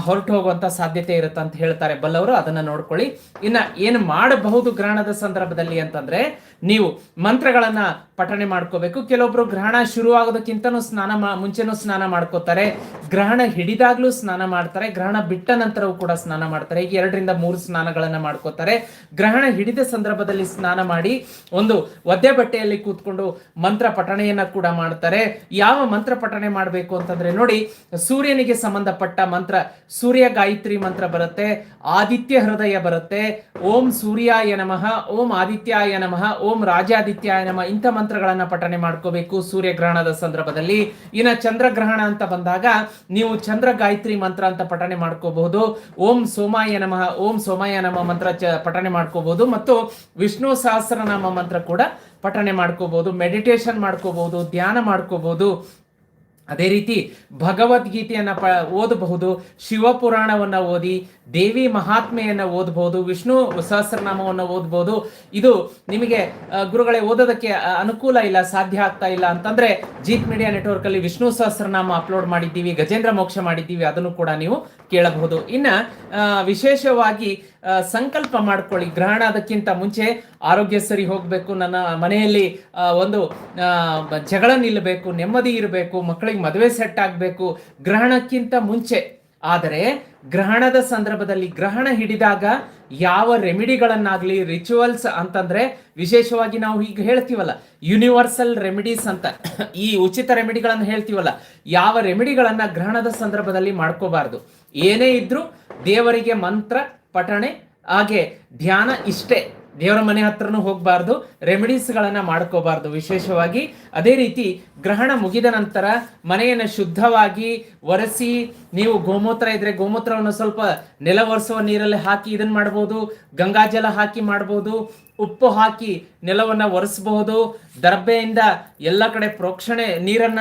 ಹೊರಟು ಹೋಗುವಂತ ಸಾಧ್ಯತೆ ಇರುತ್ತೆ ಅಂತ ಹೇಳ್ತಾರೆ ಬಲ್ಲವರು. ಅದನ್ನ ನೋಡ್ಕೊಳ್ಳಿ. ಇನ್ನ ಏನು ಮಾಡಬಹುದು ಗ್ರಹಣದ ಸಂದರ್ಭದಲ್ಲಿ ಅಂತಂದ್ರೆ, ನೀವು ಮಂತ್ರಗಳನ್ನ ಪಠಣೆ ಮಾಡ್ಕೋಬೇಕು. ಕೆಲವೊಬ್ರು ಗ್ರಹಣ ಶುರು ಆಗೋದಕ್ಕಿಂತನೂ ಸ್ನಾನ ಮಾ- ಮುಂಚೆನೂ ಸ್ನಾನ ಮಾಡ್ಕೋತಾರೆ. ಗ್ರಹಣ ಹಿಡಿದಾಗ್ಲೂ ಸ್ನಾನ ಮಾಡ್ತಾರೆ. ಗ್ರಹಣ ಬಿಟ್ಟ ನಂತರವೂ ಕೂಡ ಸ್ನಾನ ಮಾಡ್ತಾರೆ. ಈಗ ಎರಡರಿಂದ ಮೂರು ಸ್ನಾನಗಳನ್ನ ಮಾಡ್ಕೋತಾರೆ. ಗ್ರಹಣ ಹಿಡಿದ ಸಂದರ್ಭದಲ್ಲಿ ಸ್ನಾನ ಮಾಡಿ ಒಂದು ಒದ್ದೆ ಬಟ್ಟೆಯಲ್ಲಿ ಕೂತ್ಕೊಂಡು ಮಂತ್ರ ಪಠಣೆಯನ್ನ ಕೂಡ ಮಾಡ್ತಾರೆ. ಯಾವ ಮಂತ್ರ ಪಠಣೆ ಮಾಡಬೇಕು ಅಂತಂದ್ರೆ ನೋಡಿ, ಸೂರ್ಯನಿಗೆ ಸಂಬಂಧಪಟ್ಟ ಮಂತ್ರ, ಸೂರ್ಯ ಗಾಯತ್ರಿ ಮಂತ್ರ ಬರುತ್ತೆ. ಆದಿತ್ಯ ಹೃದಯ ಬರುತ್ತೆ. ಓಂ ಸೂರ್ಯಾಯ ನಮಃ, ಓಂ ಆದಿತ್ಯಾಯ ನಮಃ, ಓಂ ರಾಜಾದಿತ್ಯಾಯ ನಮಃ, ಇಂಥ ಮಂತ್ರಗಳನ್ನ ಪಠನೆ ಮಾಡ್ಕೋಬೇಕು. ಸೂರ್ಯಗ್ರಹಣದ ಸಂದರ್ಭದಲ್ಲಿ ಇನ್ನ ಚಂದ್ರಗ್ರಹಣ ಅಂತ ಬಂದಾಗ ನೀವು ಚಂದ್ರ ಗಾಯತ್ರಿ ಮಂತ್ರ ಅಂತ ಪಠಣೆ ಮಾಡ್ಕೋಬಹುದು. ಓಂ ಸೋಮಾಯ ನಮಃ, ಓಂ ಸೋಮಾಯ ನಮಃ ಮಂತ್ರ ಚ ಪಠನೆ ಮಾಡ್ಕೋಬಹುದು. ಮತ್ತು ವಿಷ್ಣು ಸಹಸ್ರನಾಮ ಮಂತ್ರ ಕೂಡ ಪಠನೆ ಮಾಡ್ಕೋಬಹುದು. ಮೆಡಿಟೇಷನ್ ಮಾಡ್ಕೋಬಹುದು, ಧ್ಯಾನ ಮಾಡ್ಕೋಬಹುದು. ಅದೇ ರೀತಿ ಭಗವದ್ಗೀತೆಯನ್ನ ಪ ಓದಬಹುದು, ಶಿವಪುರಾಣವನ್ನ ಓದಿ, ದೇವಿ ಮಹಾತ್ಮೆಯನ್ನು ಓದಬಹುದು, ವಿಷ್ಣು ಸಹಸ್ರನಾಮವನ್ನು ಓದಬಹುದು. ಇದು ನಿಮಗೆ ಗುರುಗಳೇ ಓದೋದಕ್ಕೆ ಅನುಕೂಲ ಇಲ್ಲ, ಸಾಧ್ಯ ಆಗ್ತಾ ಇಲ್ಲ ಅಂತಂದ್ರೆ ಜೀತ್ ಮೀಡಿಯಾ ನೆಟ್ವರ್ಕ್ ಅಲ್ಲಿ ವಿಷ್ಣು ಸಹಸ್ರನಾಮ ಅಪ್ಲೋಡ್ ಮಾಡಿದ್ದೀವಿ, ಗಜೇಂದ್ರ ಮೋಕ್ಷ ಮಾಡಿದ್ದೀವಿ, ಅದನ್ನು ಕೂಡ ನೀವು ಕೇಳಬಹುದು. ಇನ್ನ ವಿಶೇಷವಾಗಿ ಸಂಕಲ್ಪ ಮಾಡ್ಕೊಳ್ಳಿ. ಗ್ರಹಣ ಅದಕ್ಕಿಂತ ಮುಂಚೆ ಆರೋಗ್ಯ ಸರಿ ಹೋಗಬೇಕು. ನನ್ನ ಮನೆಯಲ್ಲಿ ಒಂದು ಜಗಳ ನಿಲ್ಲಬೇಕು, ನೆಮ್ಮದಿ ಇರಬೇಕು, ಮಕ್ಕಳಿಗೆ ಮದುವೆ ಸೆಟ್ ಆಗಬೇಕು. ಗ್ರಹಣಕ್ಕಿಂತ ಮುಂಚೆ. ಆದರೆ, ಗ್ರಹಣದ ಸಂದರ್ಭದಲ್ಲಿ ಗ್ರಹಣ ಹಿಡಿದಾಗ ಯಾವ ರೆಮಿಡಿಗಳನ್ನಾಗ್ಲಿ ರಿಚುವಲ್ಸ್ ಅಂತಂದ್ರೆ ವಿಶೇಷವಾಗಿ ನಾವು ಈಗ ಹೇಳ್ತೀವಲ್ಲ ಯೂನಿವರ್ಸಲ್ ರೆಮಿಡೀಸ್ ಅಂತ. ಈ ಉಚಿತ ರೆಮಿಡಿಗಳನ್ನು ಹೇಳ್ತೀವಲ್ಲ, ಯಾವ ರೆಮಿಡಿಗಳನ್ನು ಗ್ರಹಣದ ಸಂದರ್ಭದಲ್ಲಿ ಮಾಡ್ಕೋಬಾರ್ದು. ಏನೇ ಇದ್ರೂ ದೇವರಿಗೆ ಮಂತ್ರ, ಪಠಣೆ, ಹಾಗೆ ಧ್ಯಾನ ಇಷ್ಟೇ. ದೇವರ ಮನೆ ಹತ್ರನೂ ಹೋಗಬಾರ್ದು, ರೆಮಿಡೀಸ್ಗಳನ್ನು ಮಾಡ್ಕೋಬಾರ್ದು ವಿಶೇಷವಾಗಿ. ಅದೇ ರೀತಿ ಗ್ರಹಣ ಮುಗಿದ ನಂತರ ಮನೆಯನ್ನು ಶುದ್ಧವಾಗಿ ಒರೆಸಿ, ನೀವು ಗೋಮೂತ್ರ ಇದ್ದರೆ ಗೋಮೂತ್ರವನ್ನು ಸ್ವಲ್ಪ ನೆಲ ಒರೆಸುವ ನೀರಲ್ಲಿ ಹಾಕಿ ಇದನ್ನು ಮಾಡ್ಬೋದು, ಗಂಗಾಜಲ ಹಾಕಿ ಮಾಡ್ಬೋದು ಉಪ್ಪು ಹಾಕಿ ನೆಲವನ್ನ ಒರೆಸಬಹುದು. ದರ್ಬೆಯಿಂದ ಎಲ್ಲ ಕಡೆ ಪ್ರೋಕ್ಷಣೆ, ನೀರನ್ನ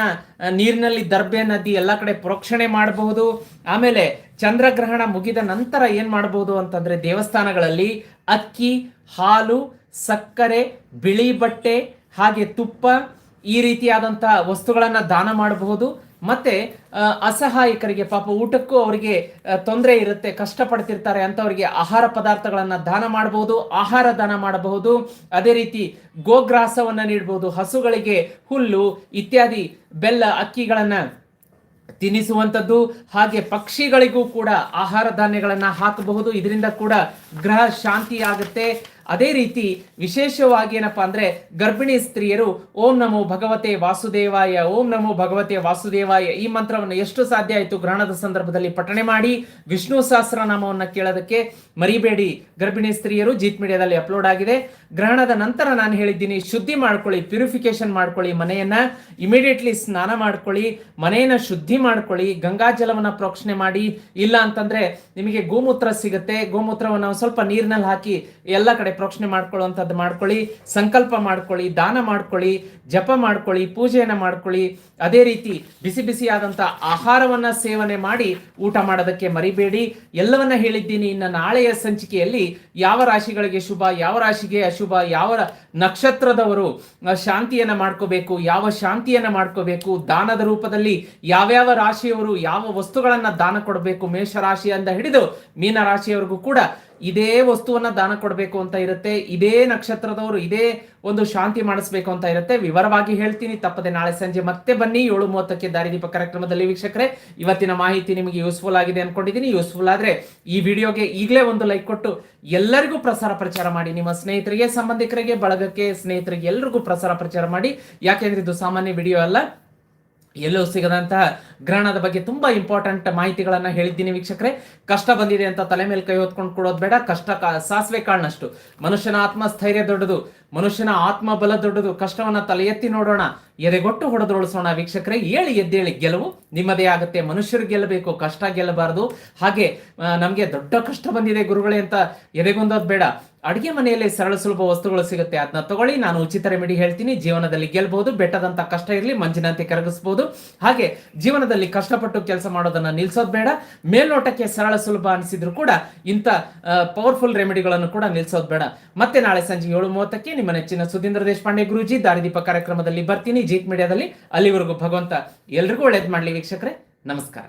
ನೀರಿನಲ್ಲಿ ದರ್ಬೆ ನದಿ ಎಲ್ಲ ಕಡೆ ಪ್ರೋಕ್ಷಣೆ ಮಾಡಬಹುದು. ಆಮೇಲೆ ಚಂದ್ರಗ್ರಹಣ ಮುಗಿದ ನಂತರ ಏನು ಮಾಡಬಹುದು ಅಂತಂದ್ರೆ ದೇವಸ್ಥಾನಗಳಲ್ಲಿ ಅಕ್ಕಿ, ಹಾಲು, ಸಕ್ಕರೆ, ಬಿಳಿ ಬಟ್ಟೆ, ಹಾಗೆ ತುಪ್ಪ ಈ ರೀತಿಯಾದಂತಹ ವಸ್ತುಗಳನ್ನ ದಾನ ಮಾಡಬಹುದು. ಮತ್ತೆ ಅಸಹಾಯಕರಿಗೆ, ಪಾಪ ಊಟಕ್ಕೂ ಅವರಿಗೆ ತೊಂದರೆ ಇರುತ್ತೆ, ಕಷ್ಟಪಡ್ತಿರ್ತಾರೆ ಅಂತವರಿಗೆ ಆಹಾರ ಪದಾರ್ಥಗಳನ್ನು ದಾನ ಮಾಡಬಹುದು ಆಹಾರ ದಾನ ಮಾಡಬಹುದು. ಅದೇ ರೀತಿ ಗೋಗ್ರಾಸವನ್ನ ನೀಡಬಹುದು ಹಸುಗಳಿಗೆ ಹುಲ್ಲು ಇತ್ಯಾದಿ ಬೆಲ್ಲ, ಅಕ್ಕಿಗಳನ್ನು ತಿನ್ನಿಸುವಂಥದ್ದು ಹಾಗೆ ಪಕ್ಷಿಗಳಿಗೂ ಕೂಡ ಆಹಾರ ಧಾನ್ಯಗಳನ್ನು ಹಾಕಬಹುದು. ಇದರಿಂದ ಕೂಡ ಗ್ರಹ ಶಾಂತಿ ಆಗುತ್ತೆ ಅದೇ ರೀತಿ ವಿಶೇಷವಾಗಿ ಏನಪ್ಪ ಅಂದ್ರೆ ಗರ್ಭಿಣಿ ಸ್ತ್ರೀಯರು, ಓಂ ನಮೋ ಭಗವತೆ ವಾಸುದೇವಾಯ, ಓಂ ನಮೋ ಭಗವತೆ ವಾಸುದೇವಾಯ ಈ ಮಂತ್ರವನ್ನು ಎಷ್ಟು ಸಾಧ್ಯ ಆಯಿತು ಗ್ರಹಣದ ಸಂದರ್ಭದಲ್ಲಿ ಪಠಣೆ ಮಾಡಿ, ವಿಷ್ಣು ಸಹಸ್ರನಾಮವನ್ನು ಕೇಳೋದಕ್ಕೆ ಮರಿಬೇಡಿ. ಗರ್ಭಿಣಿ ಸ್ತ್ರೀಯರು ಜೀತ್ ಮೀಡಿಯಾದಲ್ಲಿ ಅಪ್ಲೋಡ್ ಆಗಿದೆ. ಗ್ರಹಣದ ನಂತರ ನಾನು ಹೇಳಿದ್ದೀನಿ ಶುದ್ಧಿ ಮಾಡ್ಕೊಳ್ಳಿ ಪ್ಯೂರಿಫಿಕೇಶನ್ ಮಾಡ್ಕೊಳ್ಳಿ ಮನೆಯನ್ನ, ಇಮಿಡಿಯೇಟ್ಲಿ ಸ್ನಾನ ಮಾಡ್ಕೊಳ್ಳಿ, ಮನೆಯನ್ನ ಶುದ್ಧಿ ಮಾಡ್ಕೊಳ್ಳಿ ಗಂಗಾಜಲವನ್ನ ಪ್ರೋಕ್ಷಣೆ ಮಾಡಿ. ಇಲ್ಲ ಅಂತಂದ್ರೆ ನಿಮಗೆ ಗೋಮೂತ್ರ ಸಿಗುತ್ತೆ, ಗೋಮೂತ್ರವನ್ನು ಸ್ವಲ್ಪ ನೀರಿನಲ್ಲಿ ಹಾಕಿ ಎಲ್ಲ ಕಡೆ ಪ್ರೋಕ್ಷಣೆ ಮಾಡ್ಕೊಳ್ಳುವಂಥದ್ದು ಮಾಡ್ಕೊಳ್ಳಿ, ಸಂಕಲ್ಪ ಮಾಡ್ಕೊಳ್ಳಿ, ದಾನ ಮಾಡ್ಕೊಳ್ಳಿ, ಜಪ ಮಾಡ್ಕೊಳ್ಳಿ, ಪೂಜೆಯನ್ನು ಮಾಡ್ಕೊಳ್ಳಿ. ಅದೇ ರೀತಿ ಬಿಸಿ ಬಿಸಿಯಾದಂಥ ಆಹಾರವನ್ನ ಸೇವನೆ ಮಾಡಿ ಊಟ ಮಾಡೋದಕ್ಕೆ ಮರಿಬೇಡಿ. ಎಲ್ಲವನ್ನ ಹೇಳಿದ್ದೀನಿ ಇನ್ನು ನಾಳೆಯ ಸಂಚಿಕೆಯಲ್ಲಿ ಯಾವ ರಾಶಿಗಳಿಗೆ ಶುಭ, ಯಾವ ರಾಶಿಗೆ ಅಶುಭ, ಯಾವ ನಕ್ಷತ್ರದವರು ಶಾಂತಿಯನ್ನು ಮಾಡ್ಕೋಬೇಕು, ಯಾವ ಶಾಂತಿಯನ್ನ ಮಾಡ್ಕೋಬೇಕು, ದಾನದ ರೂಪದಲ್ಲಿ ಯಾವ್ಯಾವ ರಾಶಿಯವರು ಯಾವ ವಸ್ತುಗಳನ್ನ ದಾನ ಕೊಡಬೇಕು ಮೇಷ ರಾಶಿಯಿಂದ ಹಿಡಿದು ಮೀನ ರಾಶಿಯವರೆಗೂ ಕೂಡ ಇದೇ ವಸ್ತುವನ್ನ ದಾನ ಕೊಡಬೇಕು ಅಂತ ಇರುತ್ತೆ, ಇದೇ ನಕ್ಷತ್ರದವರು ಇದೇ ಒಂದು ಶಾಂತಿ ಮಾಡಿಸ್ಬೇಕು ಅಂತ ಇರುತ್ತೆ. ವಿವರವಾಗಿ ಹೇಳ್ತೀನಿ, ತಪ್ಪದೆ ನಾಳೆ ಸಂಜೆ ಮತ್ತೆ ಬನ್ನಿ. ಏಳು ಮೂವತ್ತಕ್ಕೆ ದಾರಿದೀಪ ಕಾರ್ಯಕ್ರಮದಲ್ಲಿ ವೀಕ್ಷಕರೇ, ಇವತ್ತಿನ ಮಾಹಿತಿ ನಿಮಗೆ ಯೂಸ್ಫುಲ್ ಆಗಿದೆ ಅನ್ಕೊಂಡಿದ್ದೀನಿ. ಯೂಸ್ಫುಲ್ ಆದ್ರೆ ಈ ವಿಡಿಯೋಗೆ ಈಗಲೇ ಒಂದು ಲೈಕ್ ಕೊಟ್ಟು ಎಲ್ಲರಿಗೂ ಪ್ರಸಾರ ಪ್ರಚಾರ ಮಾಡಿ. ನಿಮ್ಮ ಸ್ನೇಹಿತರಿಗೆ, ಸಂಬಂಧಿಕರಿಗೆ, ಬಳಗಕ್ಕೆ ಸ್ನೇಹಿತರಿಗೆ ಎಲ್ರಿಗೂ ಪ್ರಸಾರ ಪ್ರಚಾರ ಮಾಡಿ. ಯಾಕೆಂದ್ರೆ ಇದು ಸಾಮಾನ್ಯ ವಿಡಿಯೋ ಅಲ್ಲ. ಎಲ್ಲೂ ಸಿಗದಂತಹ ಗ್ರಹಣದ ಬಗ್ಗೆ ತುಂಬಾ ಇಂಪಾರ್ಟೆಂಟ್ ಮಾಹಿತಿಗಳನ್ನ ಹೇಳಿದ್ದೀನಿ ವೀಕ್ಷಕರೇ. ಕಷ್ಟ ಬಂದಿದೆ ಅಂತ ತಲೆ ಮೇಲೆ ಕೈ ಹೊತ್ಕೊಂಡು ಕೊಡೋದು ಬೇಡ. ಕಷ್ಟ ಸಾಸಿವೆ ಕಾಳನಷ್ಟು ಮನುಷ್ಯನ ಆತ್ಮಸ್ಥೈರ್ಯ ದೊಡ್ಡದು. ಮನುಷ್ಯನ ಆತ್ಮ ಬಲ ದೊಡ್ಡದು. ಕಷ್ಟವನ್ನ ತಲೆ ಎತ್ತಿ ನೋಡೋಣ. ಎದೆಗೊಟ್ಟು ಹೊಡೆದೊಳಿಸೋಣ ವೀಕ್ಷಕರೇ. ಹೇಳಿ ಎದ್ದೇಳಿ ಗೆಲುವು. ನಿಮ್ಮದೇ ಆಗುತ್ತೆ. ಮನುಷ್ಯರು ಗೆಲ್ಲಬೇಕು. ಕಷ್ಟ ಗೆಲ್ಲಬಾರದು. ಹಾಗೆ ನಮ್ಗೆ ದೊಡ್ಡ ಕಷ್ಟ ಬಂದಿದೆ ಗುರುಗಳೇ ಅಂತ ಎದೆಗೊಂದೋದ್ ಬೇಡ. ಅಡಿಗೆ ಮನೆಯಲ್ಲಿ ಸರಳ ಸುಲಭ ವಸ್ತುಗಳು ಸಿಗುತ್ತೆ. ಅದನ್ನ ತಗೊಳ್ಳಿ, ನಾನು ಉಚಿತ ರೆಮಿಡಿ ಹೇಳ್ತೀನಿ. ಜೀವನದಲ್ಲಿ ಗೆಲ್ಬಹುದು ಬೆಟ್ಟದಂತ ಕಷ್ಟ ಇರಲಿ, ಮಂಜಿನಂತೆ ಕರಗಿಸಬಹುದು ಹಾಗೆ ಜೀವನದಲ್ಲಿ ಕಷ್ಟಪಟ್ಟು ಕೆಲಸ ಮಾಡೋದನ್ನ ನಿಲ್ಸೋದು ಬೇಡ. ಮೇಲ್ನೋಟಕ್ಕೆ ಸರಳ ಸುಲಭ ಅನಿಸಿದ್ರು ಕೂಡ ಇಂಥ ಪವರ್ಫುಲ್ ರೆಮಿಡಿಗಳನ್ನು ಕೂಡ ನಿಲ್ಸೋದು ಬೇಡ. ಮತ್ತೆ ನಾಳೆ ಸಂಜೆ ಏಳು ಮೂವತ್ತಕ್ಕೆ ನಿಮ್ಮ ನೆಚ್ಚಿನ ಸುಧೀಂದ್ರ ದೇಶಪಾಂಡೆ ಗುರುಜಿ ದಾರಿದೀಪ ಕಾರ್ಯಕ್ರಮದಲ್ಲಿ ಬರ್ತೀನಿ. ಜೀತ್ ಮೀಡಿಯಾದಲ್ಲಿ ಅಲ್ಲಿವರೆಗೂ ಭಗವಂತ. ಎಲ್ರಿಗೂ ಒಳ್ಳೇದು ಮಾಡಲಿ ವೀಕ್ಷಕರೇ. ನಮಸ್ಕಾರ.